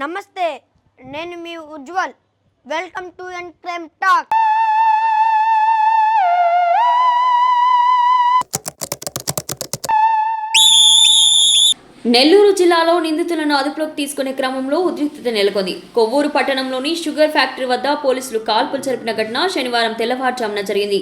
నమస్తే నేను మీ Ujwal. Welcome to N crime talk. Nellore జిల్లాలో నిందితులను అదుపులోకి తీసుకునే క్రమంలో ఉద్రిక్తత నెలకొంది. కొవ్వూరు పట్టణంలోని షుగర్ ఫ్యాక్టరీ వద్ద పోలీసులు కాల్పులు జరిపిన ఘటన శనివారం తెల్లవారుజామున జరిగింది.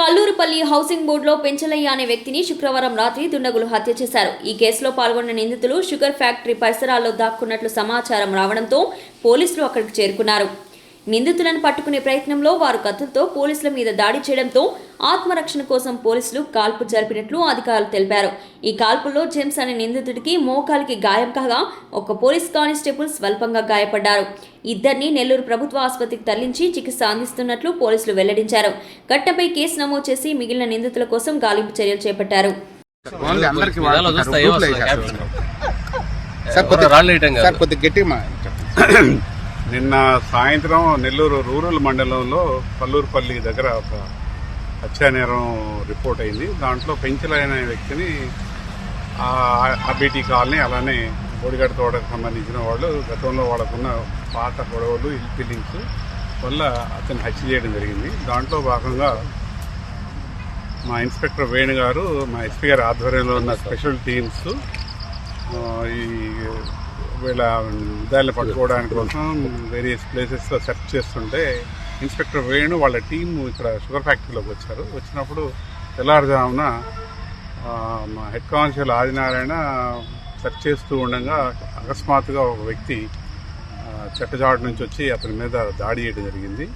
కల్లూరుపల్లి హౌసింగ్ బోర్డులో పెంచలయ్య అనే వ్యక్తిని శుక్రవారం రాత్రి దుండగులు హత్య చేశారు. ఈ కేసులో పాల్గొన్న నిందితులు షుగర్ ఫ్యాక్టరీ పరిసరాల్లో దాక్కున్నట్లు సమాచారం రావడంతో పోలీసులు అక్కడికి చేరుకున్నారు. నిందితులను పట్టుకునే ప్రయత్నంలో వారు కత్తులతో పోలీసుల మీద దాడి చేయడంతో ఆత్మరక్షణ కోసం పోలీసులు కాల్పు జరిపినట్లు అధికారులు తెలిపారు. ఈ కాల్పుల్లో జేమ్స్ అనే నిందితుడికి మోకాలికి గాయం కాగా ఒక పోలీస్ కానిస్టేబుల్ స్వల్పంగా గాయపడ్డారు. ఇద్దరిని నెల్లూరు ప్రభుత్వ ఆసుపత్రికి తరలించి చికిత్స అందిస్తున్నట్లు పోలీసులు వెల్లడించారు. ఘటనపై కేసు నమోదు చేసి మిగిలిన నిందితుల కోసం గాలింపు చర్యలు చేపట్టారు. సార్ కొద్ది రాళ్ళు వేయటం కాదు. సార్ కొద్ది గట్టిగా మా- నిన్న సాయంత్రం నెల్లూరు రూరల్ మండలంలో పల్లూరుపల్లి దగ్గర ఒక హత్యానేరం రిపోర్ట్ అయింది. దాంట్లో పెంచలైన వ్యక్తిని అబిటీ కాలనీ అలానే బోడిగడ్డ తోటకు సంబంధించిన వాళ్ళు గతంలో వాళ్ళకున్న పాత గొడవలు ఇల్ ఫీలింగ్స్ వల్ల అతన్ని హత్య చేయడం జరిగింది. దాంట్లో భాగంగా మా ఇన్స్పెక్టర్ వేణు గారు మా ఎస్పీ గారి ఆధ్వర్యంలో ఉన్న స్పెషల్ టీమ్స్ ఈ వీళ్ళ విధాలను పట్టుకోవడానికి కోసం వేరియస్ ప్లేసెస్లో సెర్చ్ చేస్తుంటే ఇన్స్పెక్టర్ వేణు వాళ్ళ టీం ఇక్కడ షుగర్ ఫ్యాక్టరీలోకి వచ్చారు. వచ్చినప్పుడు తెల్లారుజామున మా హెడ్ కానిస్టేబుల్ ఆదినారాయణ సెర్చ్ చేస్తూ ఉండగా అకస్మాత్తుగా ఒక వ్యక్తి చెట్టజాడు నుంచి వచ్చి అతని మీద దాడి చేయడం జరిగింది.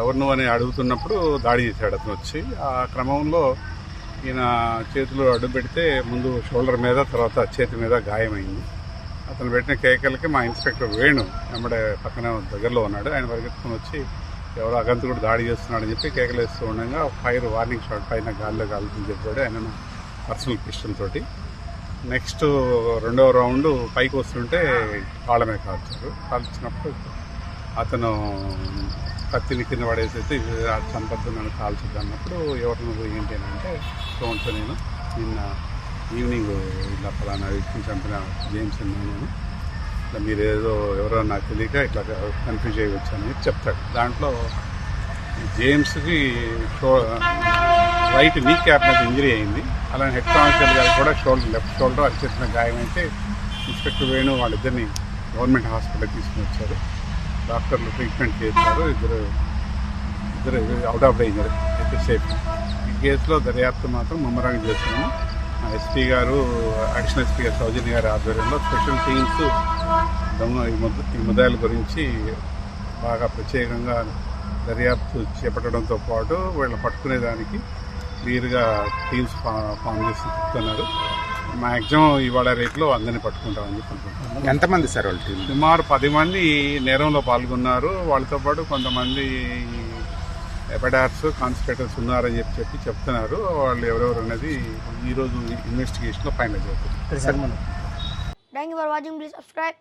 ఎవరు అని అడుగుతున్నప్పుడు దాడి చేశాడు అతను వచ్చి. ఆ క్రమంలో ఈయన చేతిలో అడ్డు పెడితే ముందు షోల్డర్ మీద తర్వాత చేతి మీద గాయమైంది. అతను పెట్టిన కేకలకి మా ఇన్స్పెక్టర్ వేణు వెంబడే పక్కనే దగ్గరలో ఉన్నాడు. ఆయన పరిగెత్తుకుని వచ్చి ఎవరో అగంతకుడు దాడి చేస్తున్నాడని చెప్పి కేకలేస్తూ ఉండగా ఫైర్ వార్నింగ్ షాట్ పైన గాల్లో కాలుతుంది చెప్పాడు ఆయన పర్సనల్ పిస్టల్ తోటి. నెక్స్ట్ రెండవ రౌండ్ పైకి వస్తుంటే కాళ్ళ మీద కాల్చారు కాల్చినప్పుడు అతను కత్తిని కింద పడేసేసి చంపద్దు నన్ను కాల్చొద్దు అన్నప్పుడు ఎవరు నువ్వు ఏంటి అని అంటే చూడంతో నేను నిన్న ఈవినింగ్ ఇలా ఫలానా వ్యక్తిని చంపిన జేమ్స్ అని నేను. ఇట్లా మీరు ఏదో ఎవరో నాకు తెలియక ఇట్లా కన్ఫ్యూజ్ అయ్యి అని చెప్తాడు. దాంట్లో జేమ్స్కి షో రైట్ నీ క్యాప్ మీద ఇంజరీ అయింది. అలానే హెడ్ కానిస్టేబుల్ గారికి కూడా షోల్డర్ లెఫ్ట్ షోల్డర్ అది చేసిన గాయం అయితే ఇన్స్పెక్టర్ వేణు వాళ్ళిద్దరిని గవర్నమెంట్ హాస్పిటల్కి తీసుకుని వచ్చారు. డాక్టర్లు ట్రీట్మెంట్ చేస్తారు ఇద్దరు ఇద్దరు అవుట్ ఆఫ్ డేంజర్ అయితే సేఫ్ ఈ కేసులో దర్యాప్తు మాత్రం ముమ్మరంగా చేస్తున్నాము. ఎస్పీ గారు అడిషనల్ ఎస్పీ గారు సౌజన్య గారి ఆధ్వర్యంలో స్పెషల్ టీమ్స్ దొంగ ఈ ముద్ద ఈ ముద్దాయిల గురించి బాగా ప్రత్యేకంగా దర్యాప్తు చేపట్టడంతో పాటు వీళ్ళని పట్టుకునేదానికి క్లియర్గా టీమ్స్ ఫామ్ చేసి చెప్తున్నారు. మ్యాక్సిమం ఇవాళ రేపులో అందరినీ పట్టుకుంటామని చెప్పి ఎంతమంది సార్ వాళ్ళ టీం సుమారు పది మంది నేరంలో పాల్గొన్నారు. వాళ్ళతో పాటు కొంతమంది ఎబడార్స్ కాన్స్పిరేటర్స్ ఉన్నారని చెప్పి చెప్పి చెప్తున్నారు. వాళ్ళు ఎవరెవరు అనేది ఈరోజు ఇన్వెస్టిగేషన్లో ఫైనల్ అవుతుంది. Thank you for watching. Please subscribe.